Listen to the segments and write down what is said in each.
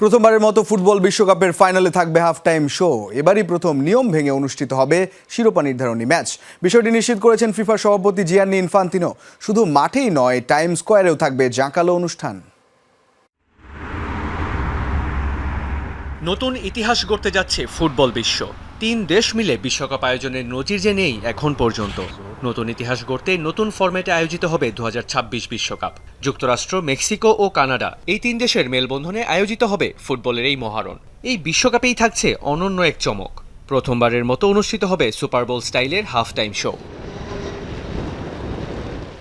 প্রথমবারের মতো ফুটবল বিশ্বকাপের ফাইনালে থাকবে হাফ টাইম শো। এবারই প্রথম নিয়ম ভেঙে অনুষ্ঠিত হবে শিরোপা নির্ধারণী ম্যাচ। বিষয়টি নিশ্চিত করেছেন ফিফা সভাপতি জিয়ান্নি ইনফান্তিনো। শুধু মাঠেই নয়, টাইম স্কোয়ারেও থাকবে জাঁকালো অনুষ্ঠান। নতুন ইতিহাস গড়তে যাচ্ছে ফুটবল বিশ্ব। তিন দেশ মিলে বিশ্বকাপ আয়োজনের নজির যে নেই এখন পর্যন্ত। নতুন ইতিহাস গড়তে নতুন ফর্ম্যাটে আয়োজিত হবে দু বিশ্বকাপ। যুক্তরাষ্ট্র, মেক্সিকো ও কানাডা এই তিন দেশের মেলবন্ধনে আয়োজিত হবে ফুটবলের এই মহারণ। এই বিশ্বকাপেই থাকছে অনন্য এক চমক। প্রথমবারের মতো অনুষ্ঠিত হবে সুপার বোল স্টাইলের হাফ টাইম শো।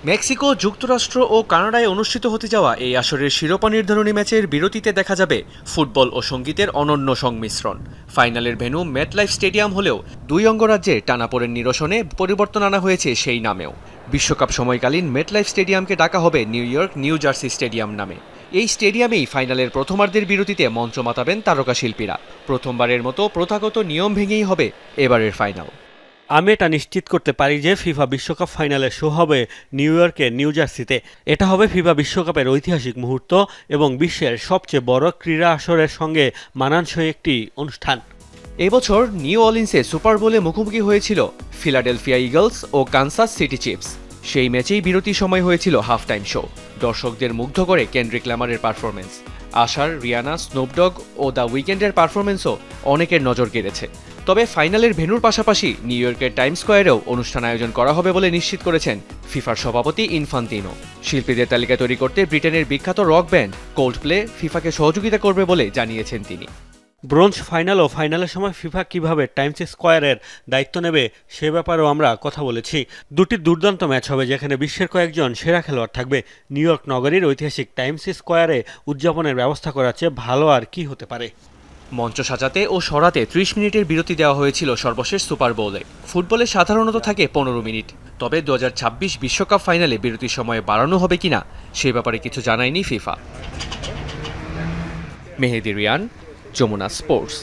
মেক্সিকো, যুক্তরাষ্ট্র ও কানাডায় অনুষ্ঠিত হতে যাওয়া এই আসরের শিরোপা নির্ধারণী ম্যাচের বিরতিতে দেখা যাবে ফুটবল ও সঙ্গীতের অনন্য সংমিশ্রণ। ফাইনালের ভেন্যু মেটলাইফ স্টেডিয়াম হলেও দুই অঙ্গরাজ্যে টানাপোড়েন নিরসনে পরিবর্তন আনা হয়েছে সেই নামেও। বিশ্বকাপ সময়কালীন মেটলাইফ স্টেডিয়ামকে ডাকা হবে New York, New Jersey stadium নামে। এই স্টেডিয়ামেই ফাইনালের প্রথমার্ধের বিরতিতে মঞ্চ মাতাবেন তারকা শিল্পীরা প্রথমবারের মতো প্রথাগত নিয়ম ভেঙেই হবে এবারের ফাইনাল। আমি এটা নিশ্চিত করতে পারি যে ফিফা বিশ্বকাপ ফাইনালে শো হবে নিউ ইয়র্কের নিউ জার্সিতে। এটা হবে ফিফা বিশ্বকাপের ঐতিহাসিক মুহূর্ত এবং বিশ্বের সবচেয়ে বড় ক্রীড়া আসরের সঙ্গে মানানসই একটি অনুষ্ঠান। এবছর নিউ অলিন্সে সুপার বোলে মুখোমুখি হয়েছিল ফিলাডেলফিয়া ইগলস ও কানসাস সিটি চিপস। সেই ম্যাচেই বিরতির সময় হয়েছিল হাফ টাইম শো। দর্শকদের মুগ্ধ করে কেন্দ্রিক ল্যামারের পারফরমেন্স আশার, রিয়ানা স্নোপডগ ও দ্য উইকেন্ডের পারফরমেন্সও অনেকের নজর কেড়েছে। তবে ফাইনালের ভেন্যুর পাশাপাশি নিউ ইয়র্কের টাইম স্কোয়ারেও অনুষ্ঠান আয়োজন করা হবে বলে নিশ্চিত করেছেন ফিফার সভাপতি ইনফান্তিনো। শিল্পীদের তালিকা তৈরি করতে ব্রিটেনের বিখ্যাত রক ব্যান্ড কোল্ড প্লে ফিফাকে সহযোগিতা করবে বলে জানিয়েছেন তিনি। ব্রোঞ্জ ফাইনাল ও ফাইনালের সময় ফিফা কীভাবে টাইমস স্কোয়ারের দায়িত্ব নেবে সে ব্যাপারেও আমরা কথা বলেছি। দুটি দুর্দান্ত ম্যাচ হবে যেখানে বিশ্বের কয়েকজন সেরা খেলোয়াড় থাকবে। নিউ ইয়র্ক নগরীর ঐতিহাসিক টাইমস স্কোয়ারে উদযাপনের ব্যবস্থা করার চেয়ে ভালো আর কি হতে পারে? মঞ্চ সাজাতে ও সরাতে ত্রিশ মিনিটের বিরতি দেওয়া হয়েছিল সর্বশেষ সুপার বোলে। ফুটবলে সাধারণত থাকে পনেরো মিনিট। তবে দু বিশ্বকাপ ফাইনালে বিরতির সময় বাড়ানো হবে কিনা, সে ব্যাপারে কিছু জানায়নি ফিফা। মেহেদি রিয়ান, যমুনা স্পোর্টস।